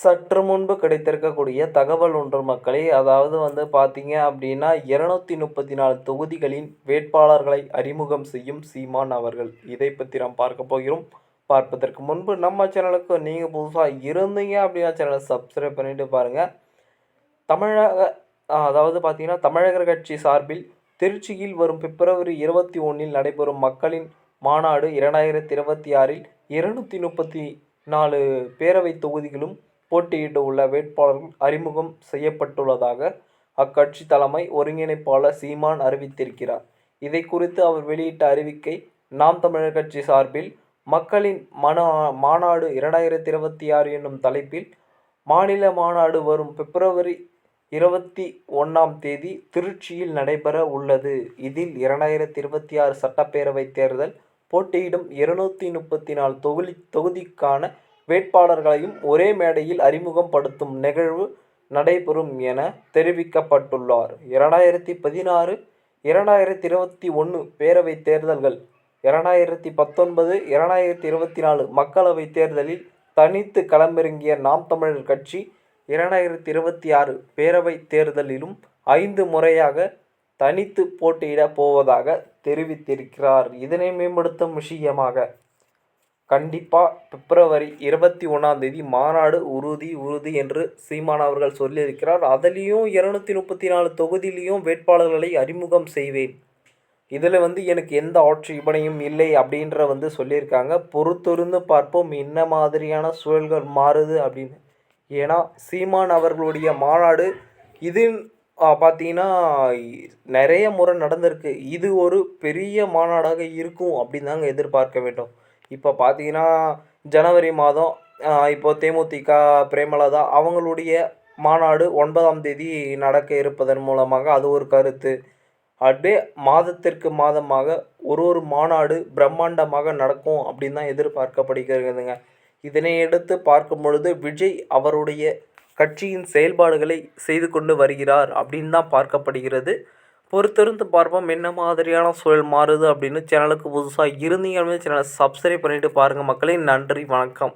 சற்று முன்பு கிடைத்திருக்கக்கூடிய தகவல் ஒன்று மக்களை அதாவது வந்து பார்த்தீங்க அப்படின்னா இருநூத்தி முப்பத்தி நாலு தொகுதிகளின் வேட்பாளர்களை அறிமுகம் செய்யும் சீமான் அவர்கள். இதை பற்றி நாம் பார்க்க போகிறோம். பார்ப்பதற்கு முன்பு நம்ம சேனலுக்கு நீங்கள் புதுசாக இருந்தீங்க அப்படின்னா சேனலை சப்ஸ்கிரைப் பண்ணிட்டு பாருங்கள் தமிழக அதாவது பார்த்தீங்கன்னா தமிழக கட்சி சார்பில் திருச்சியில் வரும் பிப்ரவரி இருபத்தி ஒன்றில் நடைபெறும் மக்களின் மாநாடு இரண்டாயிரத்தி இருபத்தி ஆறில் இருநூற்றி முப்பத்தி நாலு பேரவை தொகுதிகளும் போட்டியிட உள்ள வேட்பாளர்கள் அறிமுகம் செய்யப்பட்டுள்ளதாக அக்கட்சி தலைமை ஒருங்கிணைப்பாளர் சீமான் அறிவித்திருக்கிறார். இதை குறித்து அவர் வெளியிட்ட அறிவிக்கை நாம் தமிழர் கட்சி சார்பில் மக்களின் மன மாநாடு இரண்டாயிரத்தி இருபத்தி ஆறு என்னும் தலைப்பில் மாநில மாநாடு வரும் பிப்ரவரி இருபத்தி ஒன்றாம் தேதி திருச்சியில் நடைபெற உள்ளது. இதில் இரண்டாயிரத்தி இருபத்தி ஆறு சட்டப்பேரவை தேர்தல் போட்டியிடும் இருநூத்தி முப்பத்தி நாலு தொகுதி தொகுதிக்கான வேட்பாளர்களையும் ஒரே மேடையில் அறிமுகப்படுத்தும் நிகழ்வு நடைபெறும் என தெரிவிக்கப்பட்டுள்ளார். இரண்டாயிரத்தி பதினாறு இரண்டாயிரத்தி இருபத்தி ஒன்று பேரவைத் தேர்தல்கள் இரண்டாயிரத்தி பத்தொன்பது இரண்டாயிரத்தி இருபத்தி நாலு மக்களவைத் தேர்தலில் தனித்து களமிறங்கிய நாம் தமிழர் கட்சி இரண்டாயிரத்தி இருபத்தி ஆறு பேரவைத் தேர்தலிலும் ஐந்து முறையாக தனித்து போட்டியிடப் போவதாக தெரிவித்திருக்கிறார். இதனை மேம்படுத்தும் விஷயமாக கண்டிப்பாக பிப்ரவரி இருபத்தி ஒன்றாம் தேதி மாநாடு உறுதி உறுதி என்று சீமான் அவர்கள் சொல்லியிருக்கிறார். அதுலேயும் இரநூத்தி முப்பத்தி நாலு தொகுதியிலையும் வேட்பாளர்களை அறிமுகம் செய்வேன். இதில் வந்து எனக்கு எந்த ஆட்சேபனையும் இல்லை அப்படின்ற வந்து சொல்லியிருக்காங்க. பொறுத்திருந்து பார்ப்போம் என்ன மாதிரியான சூழல்கள் மாறுது அப்படின்னு. ஏன்னா சீமான் அவர்களுடைய மாநாடு இது பார்த்தீங்கன்னா நிறைய முறை நடந்திருக்கு. இது ஒரு பெரிய மாநாடாக இருக்கும் அப்படின்னு தாங்க எதிர்பார்க்க வேண்டும். இப்போ பார்த்தீங்கன்னா ஜனவரி மாதம் இப்போ தேமுதிக பிரேமலதா அவங்களுடைய மாநாடு ஒன்பதாம் தேதி நடக்க இருப்பதன் மூலமாக அது ஒரு கருத்து. அப்படியே மாதத்திற்கு மாதமாக ஒரு ஒரு மாநாடு பிரம்மாண்டமாக நடக்கும் அப்படின்னு தான் எதிர்பார்க்கப்படுகிறதுங்க. இதனை எடுத்து பார்க்கும் பொழுது விஜய் அவருடைய கட்சியின் செயல்பாடுகளை செய்து கொண்டு வருகிறார் அப்படின்னு தான் பார்க்கப்படுகிறது. பொறுத்திருந்து பார்ப்போம் என்ன மாதிரியான சூழல் மாறுது அப்படின்னு சேனலுக்கு புதுசாக இருந்தீங்க சேனலை சப்ஸ்கிரைப் பண்ணிவிட்டு பாருங்கள் மக்களே. நன்றி வணக்கம்.